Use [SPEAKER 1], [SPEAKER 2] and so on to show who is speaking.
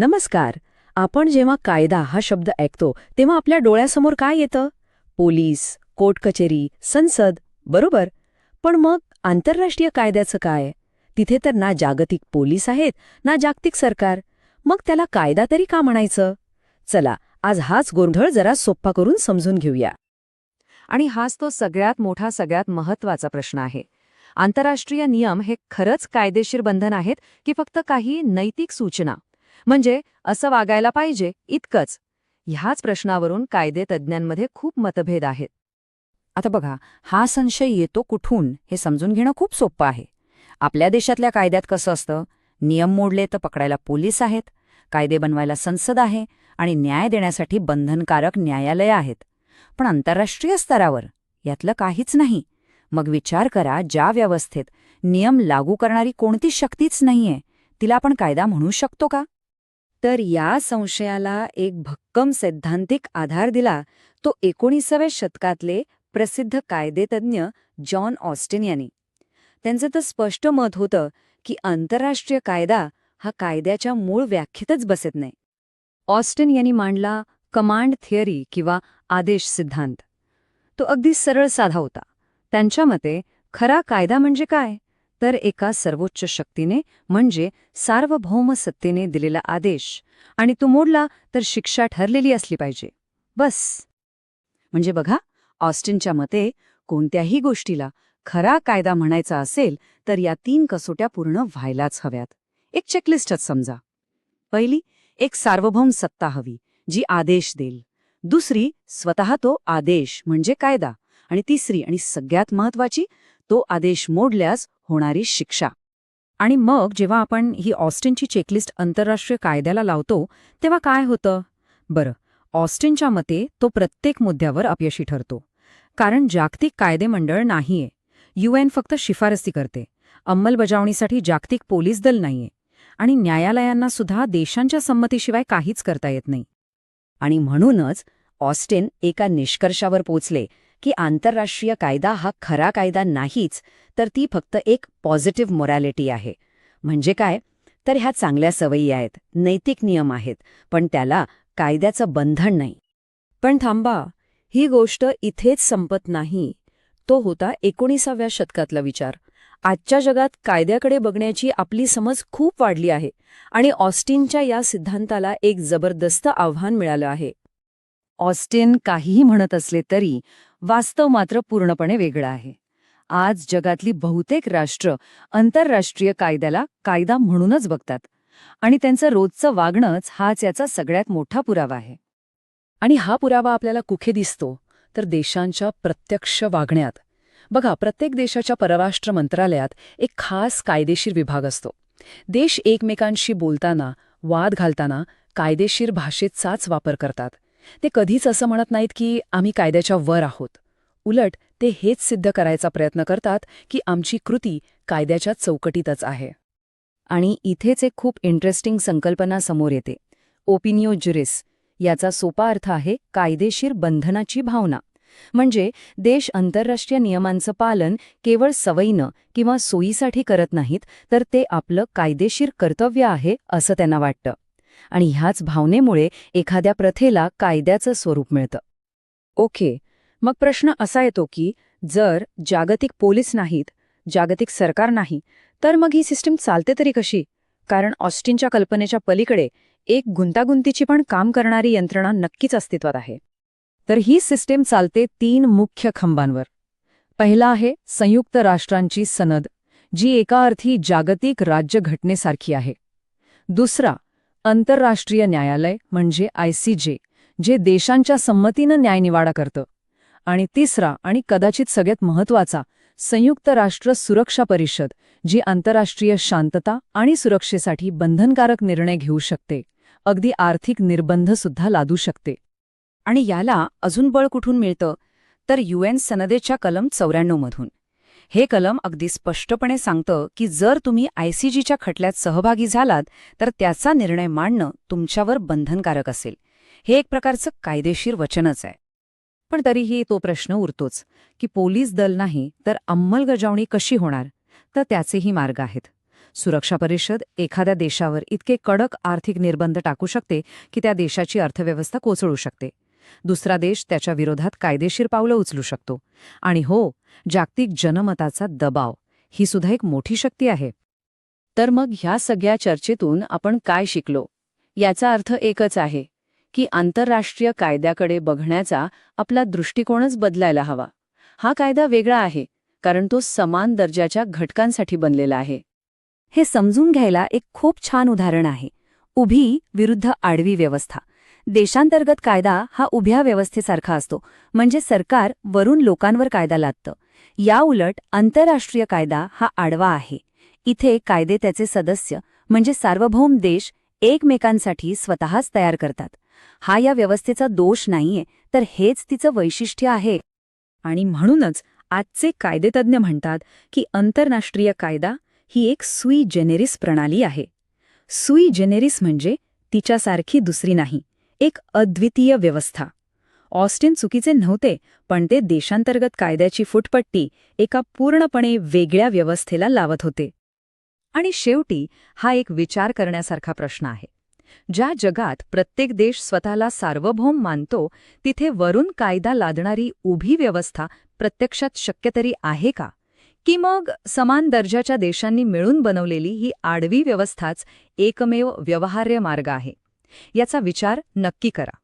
[SPEAKER 1] नमस्कार. आपण जेव्हा कायदा हा शब्द ऐकतो तेव्हा आपल्या डोळ्यासमोर काय येतं? पोलीस कोर्ट कचेरी संसद बरोबर? पण मग आंतरराष्ट्रीय कायद्याचं काय? तिथे तर ना जागतिक पोलीस आहेत ना जागतिक सरकार. मग त्याला कायदा तरी का म्हणायचं? चला आज हाच गोंधळ जरा सोप्पा करून समजून घेऊया.
[SPEAKER 2] आणि हाच तो सगळ्यात मोठा सगळ्यात महत्त्वाचा प्रश्न आहे. आंतरराष्ट्रीय नियम हे खरंच कायदेशीर बंधन आहेत की फक्त काही नैतिक सूचना? म्हणजे असं वागायला पाहिजे इतकंच. ह्याच प्रश्नावरून कायदे तज्ज्ञांमध्ये खूप मतभेद आहेत.
[SPEAKER 3] आता बघा हा संशय येतो कुठून हे समजून घेणं खूप सोपं आहे. आपल्या देशातल्या कायद्यात कसं असतं? नियम मोडले तर पकडायला पोलीस आहेत कायदे बनवायला संसद आहे आणि न्याय देण्यासाठी बंधनकारक न्यायालयं आहेत. पण आंतरराष्ट्रीय स्तरावर यातलं काहीच नाही. मग विचार करा ज्या व्यवस्थेत नियम लागू करणारी कोणतीच शक्तीच नाहीये तिला आपण कायदा म्हणू शकतो का?
[SPEAKER 2] तर या संशयाला एक भक्कम सैद्धांतिक आधार दिला. तो एकोणीसाव्या शतकातले प्रसिद्ध कायदेतज्ञ जॉन ऑस्टिन यांनी. त्यांचं तर स्पष्ट मत होतं की आंतरराष्ट्रीय कायदा हा कायद्याच्या मूळ व्याख्येतच बसत नाही. ऑस्टिन यांनी मांडला कमांड थिअरी किंवा आदेश सिद्धांत. तो अगदी सरळ साधा होता. त्यांच्या मते खरा कायदा म्हणजे काय? तर एका सर्वोच्च शक्तीने म्हणजे सार्वभौम सत्तेने दिलेला आदेश आणि तो मोडला तर शिक्षा ठरलेली असली पाहिजे. बस.
[SPEAKER 3] म्हणजे बघा ऑस्टिनच्या मते कोणत्याही गोष्टीला खरा कायदा म्हणायचा असेल तर या तीन कसोट्या पूर्ण व्हायलाच हव्यात. एक चेकलिस्टच समजा. पहिली एक सार्वभौम सत्ता हवी जी आदेश देईल. दुसरी स्वतः तो आदेश म्हणजे कायदा. आणि तिसरी आणि सगळ्यात महत्वाची तो आदेश मोडल्यास होणारी शिक्षा.
[SPEAKER 1] आणि मग जेव्हा आपण ही ऑस्टिनची चेकलिस्ट आंतरराष्ट्रीय कायद्याला लावतो तेव्हा काय होतं? बरं ऑस्टिनच्या मते तो प्रत्येक मुद्द्यावर अपयशी ठरतो. कारण जागतिक कायदेमंडळ नाहीये. युएन फक्त शिफारसी करते. अंमलबजावणीसाठी जागतिक पोलीस दल नाहीये. आणि न्यायालयांना सुद्धा देशांच्या संमतीशिवाय काहीच करता येत नाही.
[SPEAKER 3] आणि म्हणूनच ऑस्टिन एका निष्कर्षावर पोचले की आंतरराष्ट्रीय कायदा हा खरा कायदा नाहीच तर ती फक्त एक पॉझिटिव्ह मोरॅलिटी आहे. म्हणजे काय? तर ह्या चांगल्या सवयी आहेत नैतिक नियम आहेत पण त्याला कायद्याचं बंधन नाही.
[SPEAKER 1] पण थांबा ही गोष्ट इथेच संपत नाही. तो होता एकोणीसाव्या शतकातला विचार. आजच्या जगात कायद्याकडे बघण्याची आपली समज खूप वाढली आहे आणि ऑस्टिनच्या या सिद्धांताला एक जबरदस्त आव्हान मिळालं आहे.
[SPEAKER 2] ऑस्टिन काहीही म्हणत असले तरी वास्तव मात्र पूर्णपणे वेगळं आहे. आज जगातली बहुतेक राष्ट्र आंतरराष्ट्रीय कायद्याला कायदा म्हणूनच बघतात आणि त्यांचं रोजचं वागणंच हाच याचा सगळ्यात मोठा पुरावा आहे.
[SPEAKER 1] आणि हा पुरावा आपल्याला कुठे दिसतो? तर देशांच्या प्रत्यक्ष वागण्यात. बघा प्रत्येक देशाच्या परराष्ट्र मंत्रालयात एक खास कायदेशीर विभाग असतो. देश एकमेकांशी बोलताना वाद घालताना कायदेशीर भाषेचाच वापर करतात. ते कधीच असं म्हणत नाहीत की आम्ही कायद्याच्या वर आहोत. उलट ते हेच सिद्ध करायचा प्रयत्न करतात की आमची कृती कायद्याच्या चौकटीतच आहे.
[SPEAKER 2] आणि इथेच एक खूप इंटरेस्टिंग संकल्पना समोर येते. ओपिनिओ ज्युरिस याचा सोपा अर्थ आहे कायदेशीर बंधनाची भावना. म्हणजे देश आंतरराष्ट्रीय नियमांचं पालन केवळ सवयीनं किंवा सोयीसाठी करत नाहीत तर ते आपलं कायदेशीर कर्तव्य आहे असं त्यांना वाटतं. आणि ह्याच भावनेमुळे एखाद्या प्रथेला कायद्याचं स्वरूप मिळतं. ओके मग प्रश्न असा येतो की जर जागतिक पोलीस नाहीत जागतिक सरकार नाही तर मग ही सिस्टीम चालते तरी कशी? कारण ऑस्टिनच्या कल्पनेच्या पलीकडे एक गुंतागुंतीची पण काम करणारी यंत्रणा नक्कीच अस्तित्वात आहे. तर ही सिस्टीम चालते तीन मुख्य खंबांवर. पहिला आहे संयुक्त राष्ट्रांची सनद जी एका अर्थी जागतिक राज्यघटनेसारखी आहे. दुसरा आंतरराष्ट्रीय न्यायालय म्हणजे आयसीजे जे देशांच्या संमतीनं न्यायनिवाडा करतं. आणि तिसरा आणि कदाचित सगळ्यात महत्त्वाचा संयुक्त राष्ट्र सुरक्षा परिषद जी आंतरराष्ट्रीय शांतता आणि सुरक्षेसाठी बंधनकारक निर्णय घेऊ शकते अगदी आर्थिक निर्बंध सुद्धा लादू शकते.
[SPEAKER 3] आणि याला अजून बळ कुठून मिळतं? तर युएन सनदेच्या कलम चौऱ्याण्णवमधून. हे कलम अगदी स्पष्टपणे सांगतं की जर तुम्ही आयसीजीच्या खटल्यात सहभागी झालात तर त्याचा निर्णय मांडणं तुमच्यावर बंधनकारक असेल. हे एक प्रकारचं कायदेशीर वचनच आहे.
[SPEAKER 2] पण तरीही तो प्रश्न उरतोच की पोलीस दल नाही तर अंमलबजावणी कशी होणार? तर त्याचेही मार्ग आहेत. सुरक्षा परिषद एखाद्या देशावर इतके कडक आर्थिक निर्बंध टाकू शकते की त्या देशाची अर्थव्यवस्था कोसळू शकते. दुसरा देश त्याच्या विरोधात कायदेशीर पावलं उचलू शकतो. आणि हो जागतिक जनमताचा दबाव ही सुद्धा एक मोठी शक्ती आहे.
[SPEAKER 1] तर मग ह्या सगळ्या चर्चेतून आपण काय शिकलो? याचा अर्थ एकच आहे की आंतरराष्ट्रीय कायद्याकडे बघण्याचा आपला दृष्टिकोनच बदलायला हवा. हा कायदा वेगळा आहे कारण तो समान दर्जाच्या घटकांसाठी बनलेला आहे.
[SPEAKER 2] हे समजून घ्यायला एक खूप छान उदाहरण आहे उभी विरुद्ध आडवी व्यवस्था. देशांतर्गत कायदा हा उभ्या व्यवस्थेसारखा असतो. म्हणजे सरकार वरून लोकांवर कायदा लादतं. याउलट आंतरराष्ट्रीय कायदा हा आडवा आहे. इथे कायदे त्याचे सदस्य म्हणजे सार्वभौम देश एकमेकांसाठी स्वतःच तयार करतात. हा या व्यवस्थेचा दोष नाहीये तर हेच तिचं वैशिष्ट्य आहे. आणि म्हणूनच आजचे कायदेतज्ञ म्हणतात की आंतरराष्ट्रीय कायदा ही एक सुई जेनेरिस प्रणाली आहे. सुई जेनेरिस म्हणजे तिच्यासारखी दुसरी नाही. एक अद्वितीय व्यवस्था. ऑस्टिन चुकीचे नव्हते पण ते देशांतर्गत कायद्याची फुटपट्टी एका पूर्णपणे वेगळ्या व्यवस्थेला लावत होते. आणि शेवटी हा एक विचार करण्यासारखा प्रश्न आहे. ज्या जगात प्रत्येक देश स्वतःला सार्वभौम मानतो तिथे वरून कायदा लादणारी उभी व्यवस्था प्रत्यक्षात शक्य तरी आहे का? की मग समान दर्जाच्या देशांनी मिळून बनवलेली ही आडवी व्यवस्थाच एकमेव व्यवहार्य मार्ग आहे? याचा विचार नक्की करा.